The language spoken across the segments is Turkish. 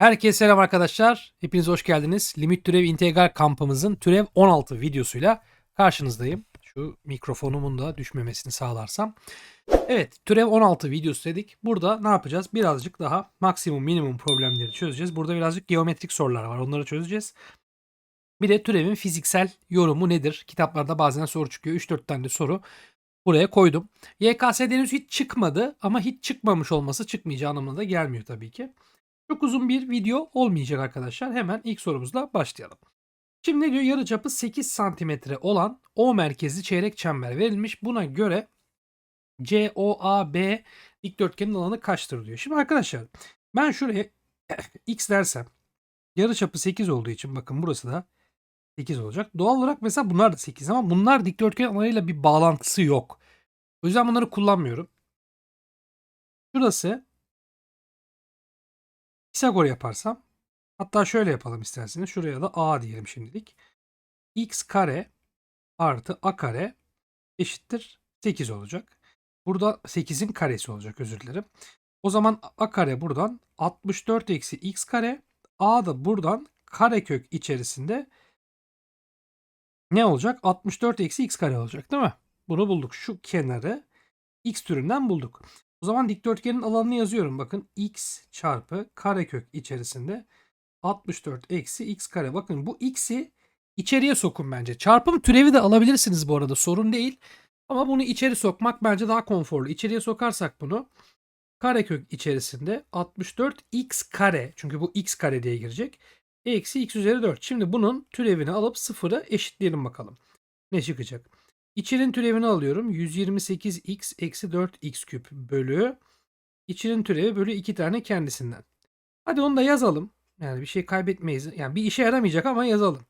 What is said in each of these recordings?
Herkese selam arkadaşlar. Hepiniz hoş geldiniz. Limit türev integral kampımızın türev 16 videosuyla karşınızdayım. Şu mikrofonumun da düşmemesini sağlarsam. Evet, türev 16 videosu dedik. Burada ne yapacağız? Birazcık daha maksimum minimum problemleri çözeceğiz. Burada birazcık geometrik sorular var. Onları çözeceğiz. Bir de türevin fiziksel yorumu nedir? Kitaplarda bazen soru çıkıyor. 3-4 tane de soru buraya koydum. YKS'den henüz hiç çıkmadı ama hiç çıkmamış olması çıkmayacağı anlamına da gelmiyor tabii ki. Çok uzun bir video olmayacak arkadaşlar. Hemen ilk sorumuzla başlayalım. Şimdi ne diyor? Yarıçapı 8 santimetre olan O merkezli çeyrek çember verilmiş. Buna göre COAB dikdörtgenin alanı kaçtır diyor. Şimdi arkadaşlar ben şuraya x dersem yarıçapı 8 olduğu için bakın burası da 8 olacak. Doğal olarak mesela bunlar da 8 ama bunlar dikdörtgen alanıyla bir bağlantısı yok. O yüzden bunları kullanmıyorum. Şurası Pisagor yaparsam hatta şöyle yapalım isterseniz. Şuraya da a diyelim şimdilik. x kare artı a kare eşittir 8 olacak. Burada 8'in karesi olacak özür dilerim. O zaman a kare buradan 64 eksi x kare a da buradan karekök içerisinde ne olacak? 64 eksi x kare olacak değil mi? Bunu bulduk. Şu kenarı x türünden bulduk. O zaman dikdörtgenin alanını yazıyorum. Bakın x çarpı karekök içerisinde 64 eksi x kare. Bakın bu x'i içeriye sokun bence. Çarpım türevi de alabilirsiniz bu arada sorun değil. Ama bunu içeri sokmak bence daha konforlu. İçeriye sokarsak bunu karekök içerisinde 64 x kare çünkü bu x kare diye girecek. Eksi x üzeri 4. Şimdi bunun türevini alıp sıfıra eşitleyelim bakalım. Ne çıkacak? İçinin türevini alıyorum. 128x eksi 4x küp bölü içinin türevi bölü 2 tane kendisinden. Hadi onu da yazalım. Yani bir şey kaybetmeyiz. Yani bir işe yaramayacak ama yazalım.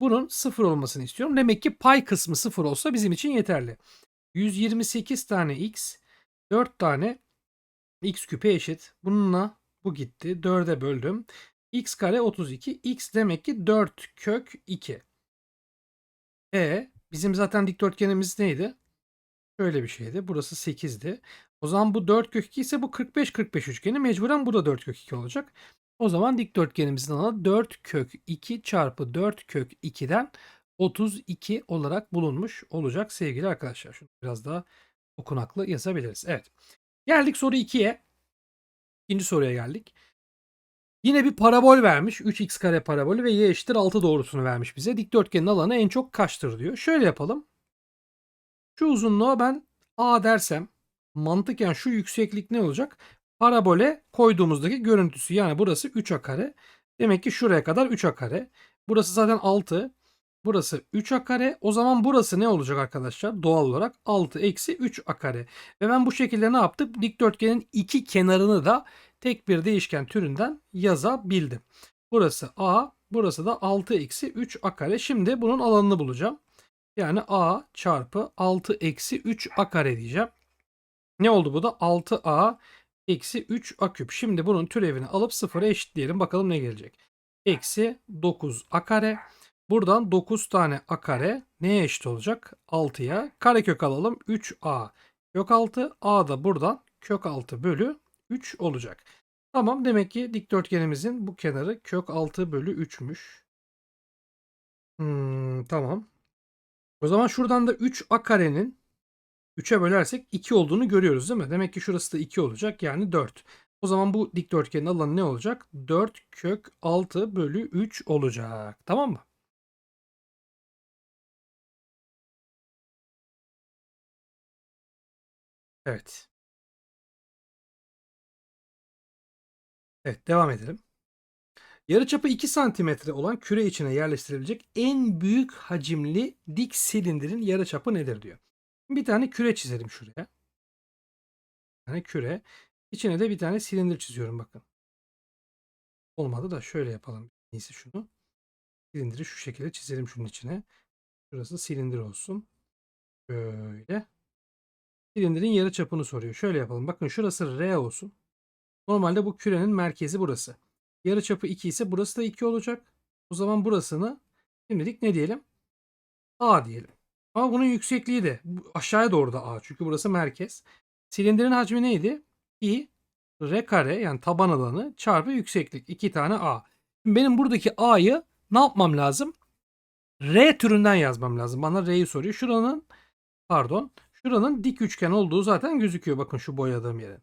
Bunun sıfır olmasını istiyorum. Demek ki pay kısmı sıfır olsa bizim için yeterli. 128 tane x 4 tane x küpe eşit. Bununla bu gitti. 4'e böldüm. x kare 32. x demek ki 4 kök 2. E Bizim zaten dikdörtgenimiz neydi? Şöyle bir şeydi. Burası 8'di. O zaman bu 4 kök 2 ise bu 45 45 üçgeni mecburen bu da 4 kök 2 olacak. O zaman dikdörtgenimizin alanı 4 kök 2 çarpı 4 kök 2'den 32 olarak bulunmuş olacak sevgili arkadaşlar. Şunu biraz daha okunaklı yazabiliriz. Evet. Geldik soru 2'ye. İkinci soruya geldik. Yine bir parabol vermiş. 3x kare parabolü ve y eşittir 6 doğrusunu vermiş bize. Dikdörtgenin alanı en çok kaçtır diyor. Şöyle yapalım. Şu uzunluğa ben a dersem mantıken şu yükseklik ne olacak? Parabole koyduğumuzdaki görüntüsü. Yani burası 3a kare. Demek ki şuraya kadar 3a kare. Burası zaten 6. Burası 3a kare. O zaman burası ne olacak arkadaşlar? Doğal olarak 6 eksi 3a kare. Ve ben bu şekilde ne yaptım? Dikdörtgenin iki kenarını da tek bir değişken türünden yazabildim. Burası a, burası da 6 eksi 3 a kare. Şimdi bunun alanını bulacağım. Yani a çarpı 6 eksi 3 a kare diyeceğim. Ne oldu bu da? 6a eksi 3 a küp. Şimdi bunun türevini alıp sıfıra eşitleyelim. Bakalım ne gelecek. Eksi 9 a kare. Buradan 9 tane a kare neye eşit olacak? 6'ya. Karekök alalım. 3a kök 6. a da buradan kök 6 bölü 3 olacak. Tamam demek ki dikdörtgenimizin bu kenarı kök 6 bölü 3'müş. Hmm, tamam. O zaman şuradan da 3a karenin 3'e bölersek 2 olduğunu görüyoruz değil mi? Demek ki şurası da 2 olacak yani 4. O zaman bu dikdörtgenin alanı ne olacak? 4 kök 6 bölü 3 olacak. Tamam mı? Evet. Evet devam edelim. Yarıçapı 2 santimetre olan küre içine yerleştirilecek en büyük hacimli dik silindirin yarıçapı nedir diyor. Bir tane küre çizelim şuraya. Bir tane küre. İçine de bir tane silindir çiziyorum bakın. Olmadı da şöyle yapalım. Neyse şunu. Silindiri şu şekilde çizelim şunun içine. Şurası silindir olsun. Böyle. Silindirin yarıçapını soruyor. Şöyle yapalım. Bakın şurası R olsun. Normalde bu kürenin merkezi burası. Yarıçapı 2 ise burası da 2 olacak. O zaman burasını şimdilik ne diyelim? A diyelim. Ama bunun yüksekliği de aşağıya doğru da A. Çünkü burası merkez. Silindirin hacmi neydi? I. r kare yani taban alanı çarpı yükseklik 2 tane a. Şimdi benim buradaki a'yı ne yapmam lazım? R türünden yazmam lazım. Bana R'yi soruyor. Şuranın pardon şuranın dik üçgen olduğu zaten gözüküyor. Bakın şu boyadığım yere.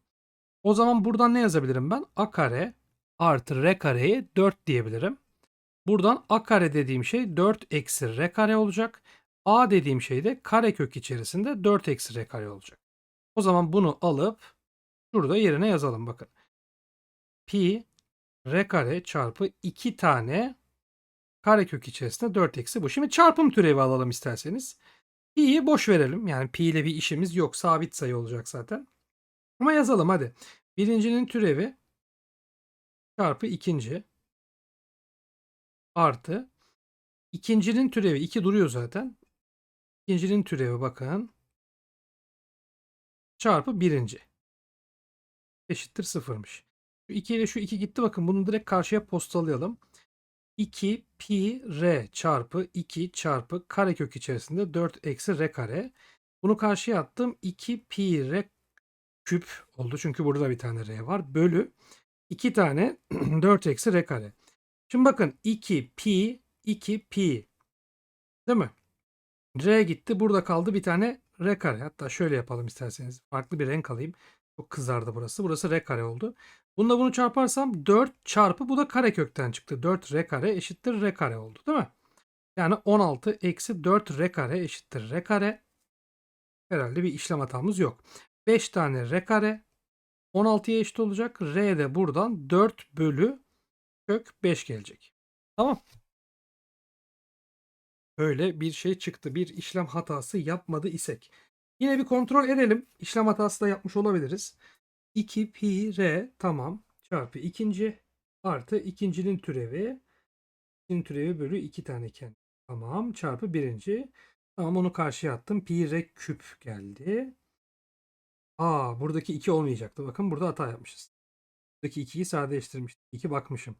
O zaman buradan ne yazabilirim ben? A kare artı R kareye 4 diyebilirim. Buradan A kare dediğim şey 4 eksi R kare olacak. A dediğim şey de karekök içerisinde 4 eksi R kare olacak. O zaman bunu alıp şurada yerine yazalım bakın. Pi R kare çarpı 2 tane karekök içerisinde 4 eksi bu. Şimdi çarpım türevi alalım isterseniz. Pi'yi boş verelim. Yani pi ile bir işimiz yok. Sabit sayı olacak zaten. Ama yazalım hadi. Birincinin türevi çarpı ikinci artı ikincinin türevi 2 duruyor zaten. İkincinin türevi bakın çarpı birinci eşittir sıfırmış. Şu 2 ile şu 2 gitti bakın bunu direkt karşıya postalayalım. 2 pi r çarpı 2 çarpı karekök içerisinde 4 eksi r kare. Bunu karşıya attım. 2 pi r küp oldu. Çünkü burada bir tane r var. Bölü 2 tane 4 eksi r kare. Şimdi bakın 2 pi 2 pi değil mi? R gitti. Burada kaldı bir tane r kare. Hatta şöyle yapalım isterseniz. Farklı bir renk alayım. Çok kızardı burası. Burası r kare oldu. Bununla bunu çarparsam 4 çarpı bu da karekökten çıktı. 4 r kare eşittir r kare oldu değil mi? Yani 16 eksi 4 r kare eşittir r kare. Herhalde bir işlem hatamız yok. 5 tane r kare 16'ya eşit olacak. R de buradan 4 bölü kök 5 gelecek. Tamam. Böyle bir şey çıktı. Bir işlem hatası yapmadı isek. Yine bir kontrol edelim. İşlem hatası da yapmış olabiliriz. 2 pi r tamam çarpı ikinci artı ikincinin türevi ikincinin türevi bölü 2 tane kendi. Tamam çarpı birinci. Tamam onu karşıya attım. Pi r küp geldi. Aa buradaki 2 olmayacaktı. Bakın burada hata yapmışız. Buradaki 2'yi sadeleştirmiştim. 2 bakmışım.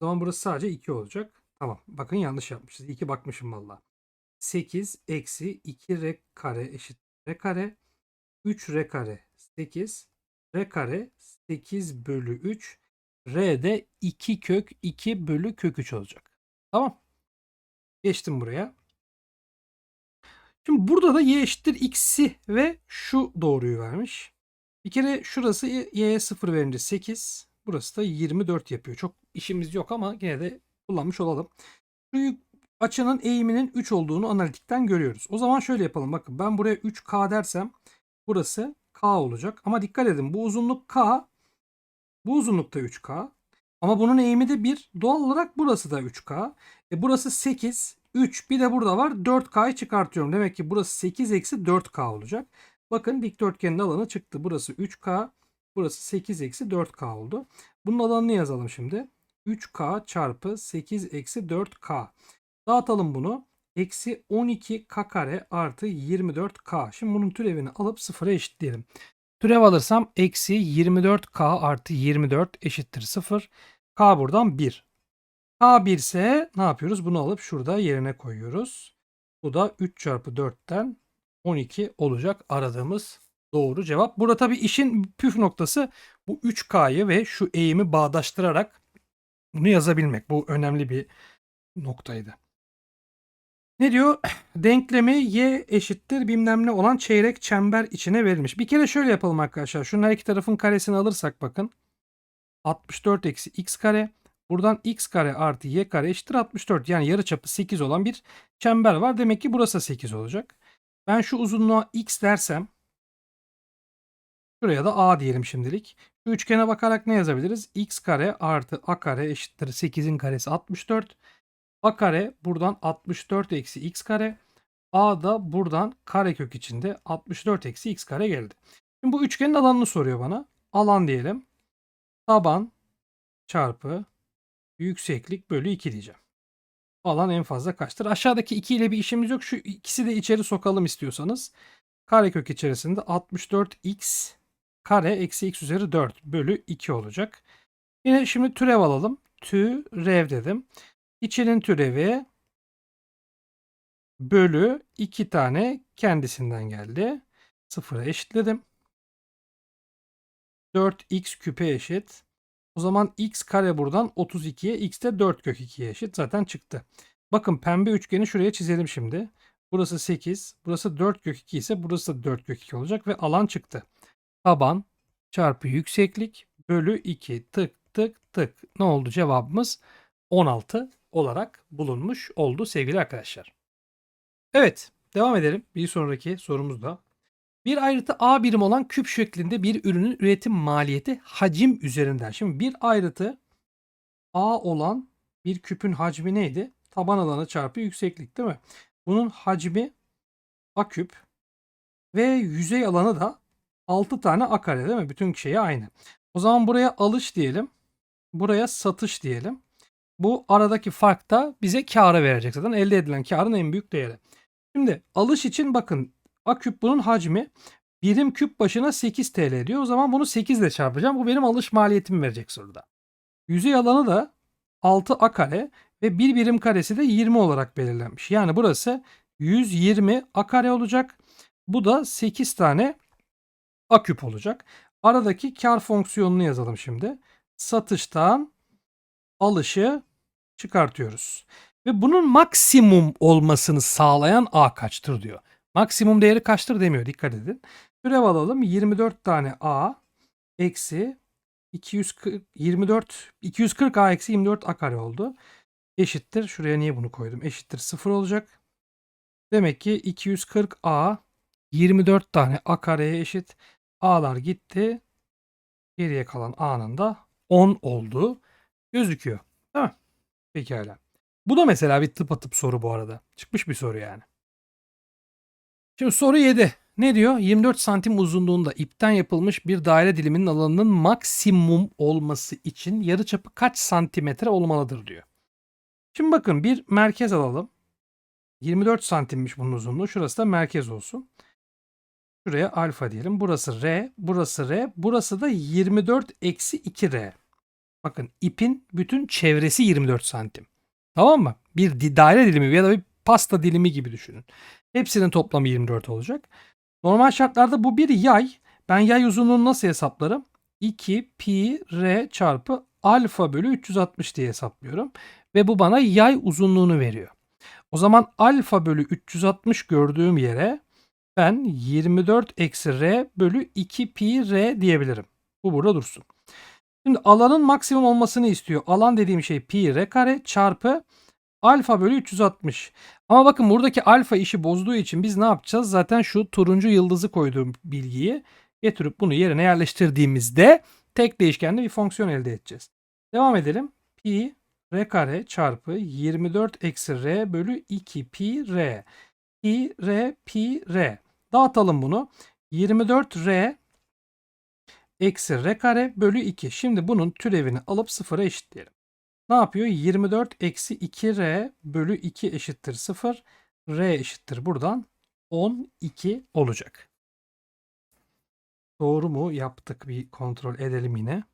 O zaman burası sadece 2 olacak. Tamam. Bakın yanlış yapmışız. 2 bakmışım valla. 8 eksi 2 r kare eşit r kare. 3 r kare 8. r kare 8 bölü 3. r de 2 kök 2 bölü kök 3 olacak. Tamam. Geçtim buraya. Şimdi burada da y eşittir x'i ve şu doğruyu vermiş. Bir kere şurası y'ye 0 verince 8. Burası da 24 yapıyor. Çok işimiz yok ama yine de kullanmış olalım. Şu açının eğiminin 3 olduğunu analitikten görüyoruz. O zaman şöyle yapalım. Bakın ben buraya 3K dersem burası K olacak. Ama dikkat edin bu uzunluk K. Bu uzunluk da 3K. Ama bunun eğimi de 1. Doğal olarak burası da 3K. E burası 8. 3 bir de burada var 4K'yı çıkartıyorum. Demek ki burası 8 eksi 4K olacak. Bakın dikdörtgenin alanı çıktı. Burası 3K. Burası 8 eksi 4K oldu. Bunun alanını yazalım şimdi. 3K çarpı 8 eksi 4K. Dağıtalım bunu. Eksi 12K kare artı 24K. Şimdi bunun türevini alıp sıfıra eşitleyelim. Türev alırsam eksi 24K artı 24 eşittir 0. K buradan 1. K 1 ise ne yapıyoruz? Bunu alıp şurada yerine koyuyoruz. Bu da 3 çarpı 4'ten 12 olacak aradığımız doğru cevap. Burada tabii işin püf noktası bu 3K'yı ve şu eğimi bağdaştırarak bunu yazabilmek. Bu önemli bir noktaydı. Ne diyor? Denklemi y eşittir bilmem ne olan çeyrek çember içine verilmiş. Bir kere şöyle yapalım arkadaşlar. Şunun her iki tarafın karesini alırsak bakın. 64 eksi x kare. Buradan x kare artı y kare eşittir 64. Yani yarıçapı 8 olan bir çember var. Demek ki burası 8 olacak. Ben şu uzunluğa x dersem şuraya da a diyelim şimdilik. Şu üçgene bakarak ne yazabiliriz? x kare artı a kare eşittir 8'in karesi 64. a kare buradan 64 eksi x kare. a da buradan karekök içinde 64 eksi x kare geldi. Şimdi bu üçgenin alanını soruyor bana. Alan diyelim. Taban çarpı yükseklik bölü 2 diyeceğim. Alan en fazla kaçtır? Aşağıdaki 2 ile bir işimiz yok. Şu ikisi de içeri sokalım istiyorsanız. Karekök içerisinde 64x kare eksi x üzeri 4 bölü 2 olacak. Yine şimdi türev alalım. Türev dedim. İçinin türevi bölü 2 tane kendisinden geldi. Sıfıra eşitledim. 4x küpe eşit. O zaman x kare buradan 32'ye x de 4 kök 2'ye eşit. Zaten çıktı. Bakın pembe üçgeni şuraya çizelim şimdi. Burası 8. Burası 4 kök 2 ise burası da 4 kök 2 olacak ve alan çıktı. Taban çarpı yükseklik bölü 2 tık tık tık. Ne oldu cevabımız? 16 olarak bulunmuş oldu sevgili arkadaşlar. Evet devam edelim. Bir sonraki sorumuzda. Bir ayrıtı A birim olan küp şeklinde bir ürünün üretim maliyeti hacim üzerinden. Şimdi bir ayrıtı A olan bir küpün hacmi neydi? Taban alanı çarpı yükseklik değil mi? Bunun hacmi A küp ve yüzey alanı da 6 tane A kare değil mi? Bütün şeyi aynı. O zaman buraya alış diyelim. Buraya satış diyelim. Bu aradaki fark da bize karı verecek zaten. Elde edilen karın en büyük değeri. Şimdi alış için bakın A küp bunun hacmi birim küp başına 8 TL diyor. O zaman bunu 8 ile çarpacağım. Bu benim alış maliyetimi verecek soruda. Yüzey alanı da 6 A kare ve bir birim karesi de 20 olarak belirlenmiş. Yani burası 120 A kare olacak. Bu da 8 tane A küp olacak. Aradaki kar fonksiyonunu yazalım şimdi. Satıştan alışı çıkartıyoruz. Ve bunun maksimum olmasını sağlayan A kaçtır diyor. Maksimum değeri kaçtır demiyor dikkat edin. Türev alalım 24 tane A eksi 240, 24 240 A eksi 24 A kare oldu. Eşittir. Şuraya niye bunu koydum? Eşittir 0 olacak. Demek ki 240 A 24 tane A kareye eşit. A'lar gitti. Geriye kalan A'nın da 10 olduğu gözüküyor. Değil mi? Pekala. Bu da mesela bir tıpatıp soru bu arada. Çıkmış bir soru yani. Şimdi soru 7. Ne diyor? 24 santim uzunluğunda ipten yapılmış bir daire diliminin alanının maksimum olması için yarıçapı kaç santimetre olmalıdır diyor. Şimdi bakın bir merkez alalım. 24 santimmiş bunun uzunluğu. Şurası da merkez olsun. Şuraya alfa diyelim. Burası R, burası R, burası da 24 eksi 2R. Bakın ipin bütün çevresi 24 santim. Tamam mı? Bir daire dilimi ya da bir pasta dilimi gibi düşünün. Hepsinin toplamı 24 olacak. Normal şartlarda bu bir yay. Ben yay uzunluğunu nasıl hesaplarım? 2 pi r çarpı alfa bölü 360 diye hesaplıyorum. Ve bu bana yay uzunluğunu veriyor. O zaman alfa bölü 360 gördüğüm yere ben 24 eksi r bölü 2 pi r diyebilirim. Bu burada dursun. Şimdi alanın maksimum olmasını istiyor. Alan dediğim şey pi r kare çarpı alfa bölü 360. Ama bakın buradaki alfa işi bozduğu için biz ne yapacağız? Zaten şu turuncu yıldızı koyduğum bilgiyi getirip bunu yerine yerleştirdiğimizde tek değişkenli bir fonksiyon elde edeceğiz. Devam edelim. Pi r kare çarpı 24 eksi r bölü 2 pi r. Pi r pi r. Dağıtalım bunu. 24r eksi r kare bölü 2. Şimdi bunun türevini alıp sıfıra eşitleyelim. Ne yapıyor? 24 eksi 2r bölü 2 eşittir 0. r eşittir buradan 12 olacak. Doğru mu yaptık bir kontrol edelim yine.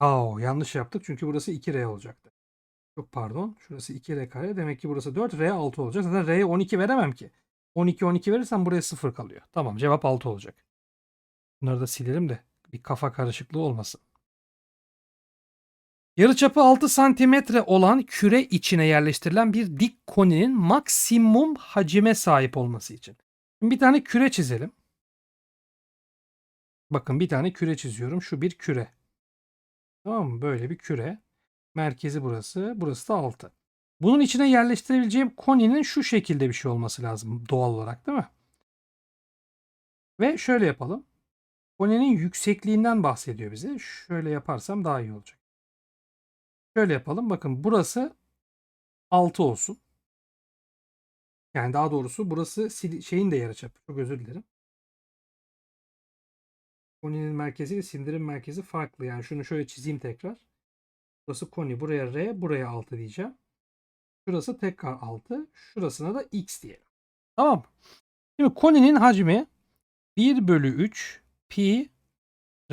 Aa, yanlış yaptık çünkü burası 2r olacaktı. Çok pardon. Şurası 2r kare. Demek ki burası 4. R 6 olacak. Zaten R'ye 12 veremem ki. 12 12 verirsem buraya 0 kalıyor. Tamam cevap 6 olacak. Bunları da silelim de bir kafa karışıklığı olmasın. Yarıçapı 6 santimetre olan küre içine yerleştirilen bir dik koninin maksimum hacime sahip olması için. Şimdi bir tane küre çizelim. Bakın bir tane küre çiziyorum. Şu bir küre. Tamam mı? Böyle bir küre. Merkezi burası. Burası da 6. Bunun içine yerleştirebileceğim koninin şu şekilde bir şey olması lazım doğal olarak değil mi? Ve şöyle yapalım. Koninin yüksekliğinden bahsediyor bize. Şöyle yaparsam daha iyi olacak. Şöyle yapalım. Bakın burası 6 olsun. Yani daha doğrusu burası şeyin de yarıçapı. Çok özür dilerim. Koninin merkezi ile sindirim merkezi farklı. Yani şunu şöyle çizeyim tekrar. Burası koni. Buraya R. Buraya 6 diyeceğim. Şurası tekrar 6. Şurasına da X diyelim. Tamam mı? Şimdi koninin hacmi 1 bölü 3 pi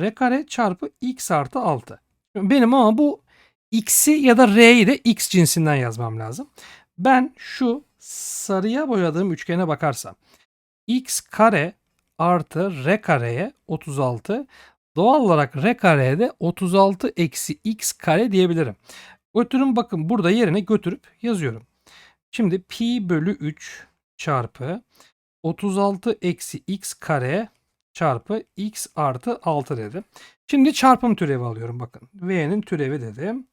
r kare çarpı x artı 6. Benim ama bu x'i ya da r'yi de x cinsinden yazmam lazım. Ben şu sarıya boyadığım üçgene bakarsam x kare artı r kareye 36. Doğal olarak r kareye de 36 eksi x kare diyebilirim. Götürün bakın burada yerine götürüp yazıyorum. Şimdi pi bölü 3 çarpı 36 eksi x kare çarpı x artı 6 dedim. Şimdi çarpım türevi alıyorum bakın. V'nin türevi dedim.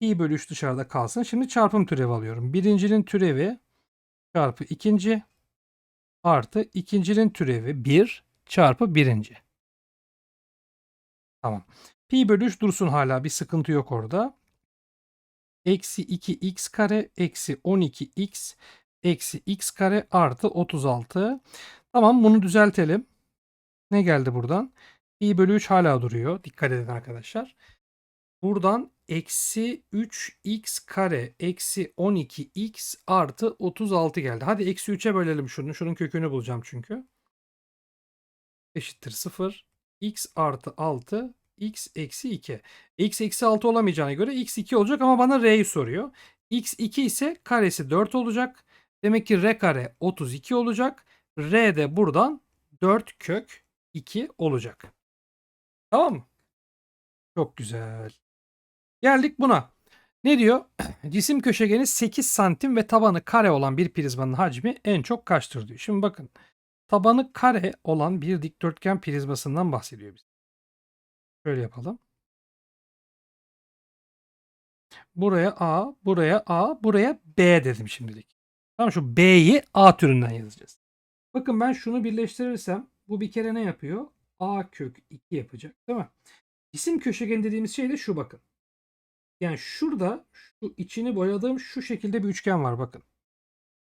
Pi bölü 3 dışarıda kalsın. Şimdi çarpım türevi alıyorum. Birincinin türevi çarpı ikinci artı ikincinin türevi 1 çarpı birinci. Tamam. Pi bölü 3 dursun hala bir sıkıntı yok orada. Eksi 2x kare eksi 12x eksi x kare artı 36. Tamam bunu düzeltelim. Ne geldi buradan? Pi bölü 3 hala duruyor. Dikkat edin arkadaşlar. Buradan eksi 3x kare eksi 12x artı 36 geldi. Hadi eksi 3'e bölelim şunu. Şunun kökünü bulacağım çünkü. Eşittir 0. x artı 6 x eksi 2. x eksi 6 olamayacağına göre x 2 olacak ama bana r'yi soruyor. x 2 ise karesi 4 olacak. Demek ki r kare 32 olacak. r de buradan 4 kök 2 olacak. Tamam mı? Çok güzel. Geldik buna. Ne diyor? Cisim köşegeni 8 santim ve tabanı kare olan bir prizmanın hacmi en çok kaçtır diyor. Şimdi bakın. Tabanı kare olan bir dikdörtgen prizmasından bahsediyor bize. Şöyle yapalım. Buraya A, buraya A, buraya B dedim şimdilik. Tamam şu B'yi A türünden yazacağız. Bakın ben şunu birleştirirsem bu bir kere ne yapıyor? A kök 2 yapacak değil mi? Cisim köşegeni dediğimiz şey de şu bakın. Yani şurada şu içini boyadığım şu şekilde bir üçgen var bakın.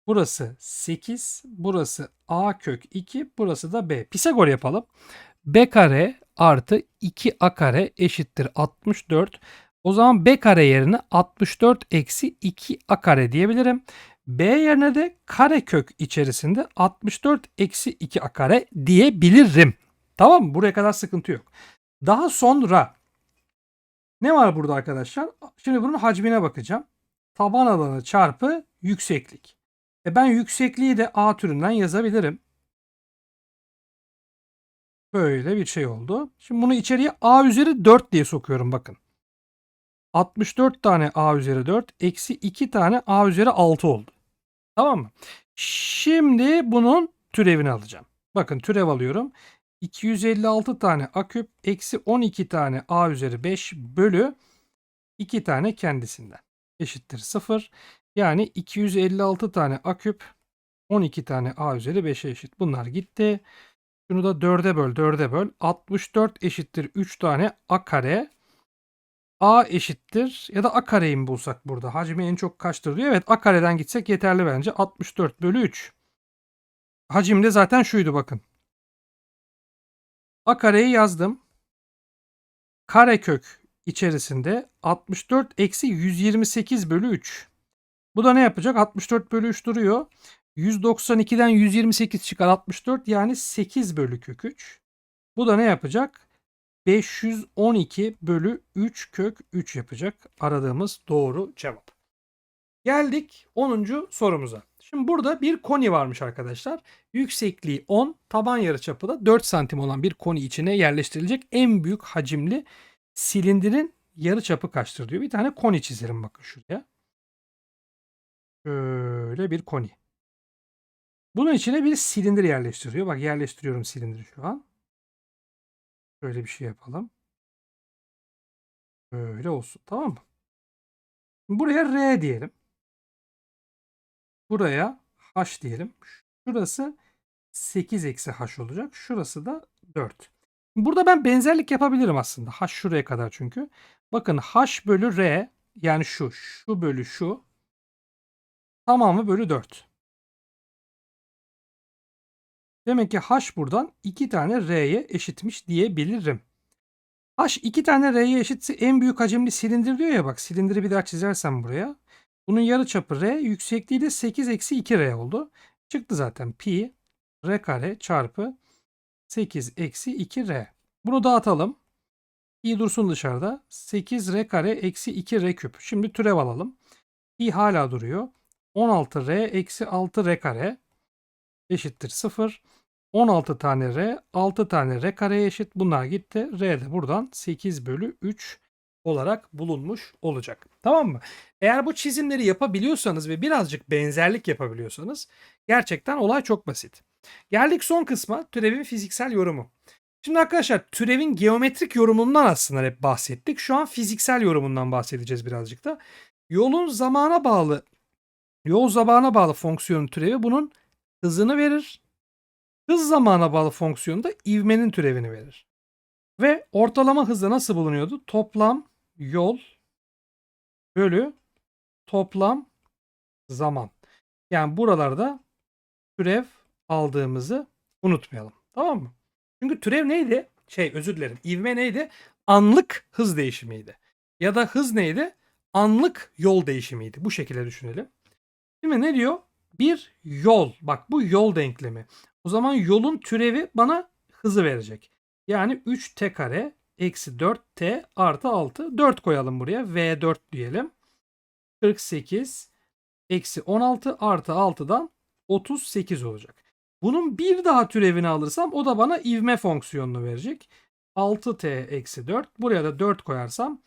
Burası 8, burası A kök 2, burası da B. Pisagor yapalım. B kare artı 2A kare eşittir 64. O zaman B kare yerine 64 eksi 2A kare diyebilirim. B yerine de kare kök içerisinde 64 eksi 2A kare diyebilirim. Tamam mı? Buraya kadar sıkıntı yok. Daha sonra ne var burada arkadaşlar? Şimdi bunun hacmine bakacağım. Taban alanı çarpı yükseklik. E ben yüksekliği de A türünden yazabilirim. Böyle bir şey oldu. Şimdi bunu içeriye A üzeri 4 diye sokuyorum bakın. 64 tane A üzeri 4 eksi 2 tane A üzeri 6 oldu. Tamam mı? Şimdi bunun türevini alacağım. Bakın türev alıyorum. 256 tane A küp eksi 12 tane A üzeri 5 bölü 2 tane kendisinden. Eşittir 0. Yani 256 tane A küp 12 tane A üzeri 5'e eşit. Bunlar gitti. Şunu da 4'e böl 4'e böl. 64 eşittir 3 tane A kare. A eşittir ya da A kareyi mi bulsak burada? Hacmi en çok kaçtır diyor. Evet A kareden gitsek yeterli bence. 64 bölü 3. Hacim de zaten şuydu bakın. A kareyi yazdım. Karekök içerisinde 64 eksi 128 bölü 3. Bu da ne yapacak? 64 bölü 3 duruyor. 192'den 128 çıkar 64 yani 8 bölü kök 3. Bu da ne yapacak? 512 bölü 3 kök 3 yapacak aradığımız doğru cevap. Geldik 10. sorumuza. Şimdi burada bir koni varmış arkadaşlar. Yüksekliği 10, taban yarıçapı da 4 santim olan bir koni içine yerleştirilecek en büyük hacimli silindirin yarıçapı kaçtır diyor. Bir tane koni çizelim bakın şuraya. Şöyle bir koni. Bunun içine bir silindir yerleştiriyor. Bak yerleştiriyorum silindiri şu an. Şöyle bir şey yapalım. Böyle olsun. Tamam mı? Buraya R diyelim. Buraya H diyelim. Şurası 8 eksi H olacak. Şurası da 4. Burada ben benzerlik yapabilirim aslında. H şuraya kadar çünkü. Bakın H bölü R yani şu. Şu bölü şu. Tamamı bölü 4. Demek ki H buradan 2 tane R'ye eşitmiş diyebilirim. H 2 tane R'ye eşitse en büyük hacimli silindir diyor ya bak silindiri bir daha çizersem buraya. Bunun yarıçapı R yüksekliği de 8 eksi 2 R oldu. Çıktı zaten pi R kare çarpı 8 eksi 2 R. Bunu dağıtalım. Pi dursun dışarıda. 8 R kare eksi 2 R küp. Şimdi türev alalım. Pi hala duruyor. 16 R eksi 6 R kare eşittir 0. 16 tane R, 6 tane R kareye eşit. Bunlar gitti. R de buradan 8 bölü 3 olarak bulunmuş olacak. Tamam mı? Eğer bu çizimleri yapabiliyorsanız ve birazcık benzerlik yapabiliyorsanız gerçekten olay çok basit. Geldik son kısma türevin fiziksel yorumu. Şimdi arkadaşlar türevin geometrik yorumundan aslında hep bahsettik. Şu an fiziksel yorumundan bahsedeceğiz birazcık da. Yolun zamana bağlı yol zamana bağlı fonksiyonun türevi bunun hızını verir. Hız zamana bağlı fonksiyonu da ivmenin türevini verir. Ve ortalama hızı nasıl bulunuyordu? Toplam yol bölü toplam zaman. Yani buralarda türev aldığımızı unutmayalım. Tamam mı? Çünkü türev neydi? Şey özür dilerim. İvme neydi? Anlık hız değişimiydi. Ya da hız neydi? Anlık yol değişimiydi. Bu şekilde düşünelim. Şimdi ne diyor? Bir yol. Bak bu yol denklemi. O zaman yolun türevi bana hızı verecek. Yani 3t kare eksi 4t artı 6. 4 koyalım buraya. V4 diyelim. 48 eksi 16 artı 6'dan 38 olacak. Bunun bir daha türevini alırsam o da bana ivme fonksiyonunu verecek. 6t eksi 4. Buraya da 4 koyarsam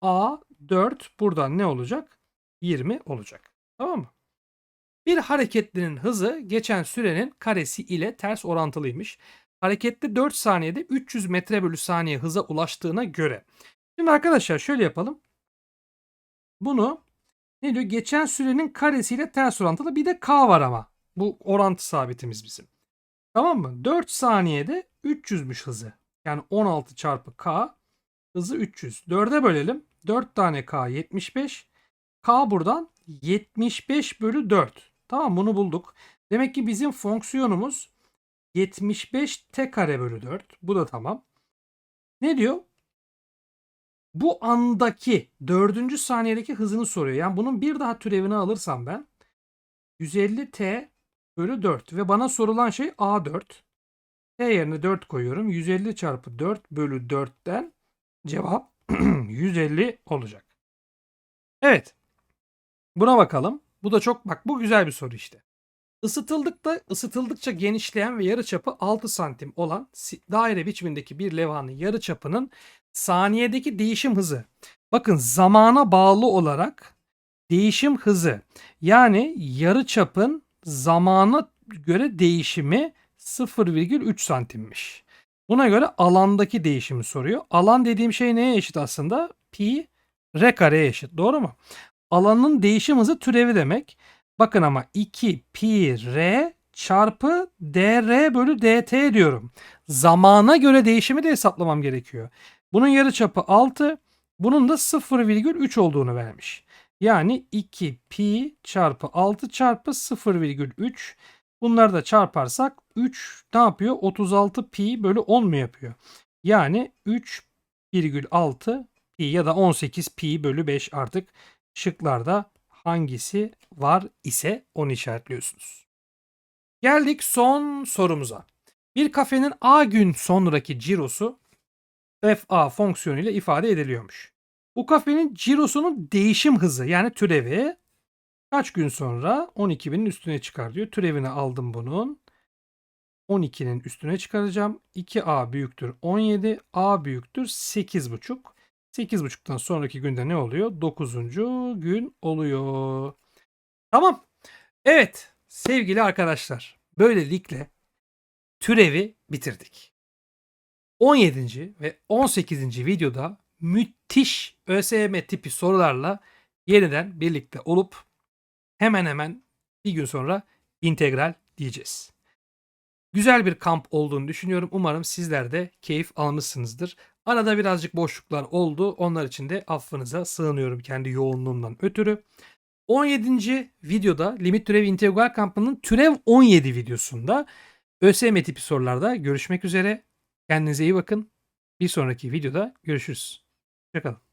a 4 buradan ne olacak? 20 olacak. Tamam mı? Bir hareketlinin hızı geçen sürenin karesi ile ters orantılıymış. Hareketli 4 saniyede 300 metre bölü saniye hıza ulaştığına göre. Şimdi arkadaşlar şöyle yapalım. Bunu ne diyor? Geçen sürenin karesiyle ters orantılı bir de k var ama. Bu orantı sabitimiz bizim. Tamam mı? 4 saniyede 300'müş hızı. Yani 16 çarpı k hızı 300. 4'e bölelim. 4 tane k 75. K buradan 75 bölü 4. Tamam bunu bulduk. Demek ki bizim fonksiyonumuz 75 t kare bölü 4. Bu da tamam. Ne diyor? Bu andaki dördüncü saniyedeki hızını soruyor. Yani bunun bir daha türevini alırsam ben 150 t bölü 4 ve bana sorulan şey a4. T yerine 4 koyuyorum. 150 çarpı 4 bölü 4'ten cevap 150 olacak. Evet. Buna bakalım. Bu da çok bak bu güzel bir soru işte. Isıtıldıkta ısıtıldıkça genişleyen ve yarıçapı 6 santim olan daire biçimindeki bir levhanın yarıçapının saniyedeki değişim hızı. Bakın zamana bağlı olarak değişim hızı yani yarıçapın zamana göre değişimi 0,3 santimmiş. Buna göre alandaki değişimi soruyor. Alan dediğim şey neye eşit aslında? Pi r kareye eşit. Doğru mu? Alanın değişim hızı türevi demek. Bakın ama 2 pi r çarpı dr bölü dt diyorum. Zamana göre değişimi de hesaplamam gerekiyor. Bunun yarıçapı 6. Bunun da 0,3 olduğunu vermiş. Yani 2 pi çarpı 6 çarpı 0,3. Bunları da çarparsak 3 ne yapıyor? 36 pi bölü 10 mu yapıyor? Yani 3,6 pi ya da 18 pi bölü 5 artık şıklarda hangisi var ise onu işaretliyorsunuz. Geldik son sorumuza. Bir kafenin A gün sonraki cirosu FA fonksiyonu ile ifade ediliyormuş. Bu kafenin cirosunun değişim hızı yani türevi kaç gün sonra 12.000'in üstüne çıkar diyor. Türevini aldım bunun. 12'nin üstüne çıkaracağım. 2A büyüktür 17, A büyüktür 8,5. 8.30'dan sonraki günde ne oluyor? 9. gün oluyor. Tamam. Evet sevgili arkadaşlar böylelikle türevi bitirdik. 17. ve 18. videoda müthiş ÖSYM tipi sorularla yeniden birlikte olup hemen hemen bir gün sonra integral diyeceğiz. Güzel bir kamp olduğunu düşünüyorum. Umarım sizler de keyif almışsınızdır. Arada birazcık boşluklar oldu. Onlar için de affınıza sığınıyorum kendi yoğunluğumdan ötürü. 17. videoda limit türev integral kampının türev 17 videosunda ÖSYM tipi sorularda görüşmek üzere. Kendinize iyi bakın. Bir sonraki videoda görüşürüz. Hoşçakalın.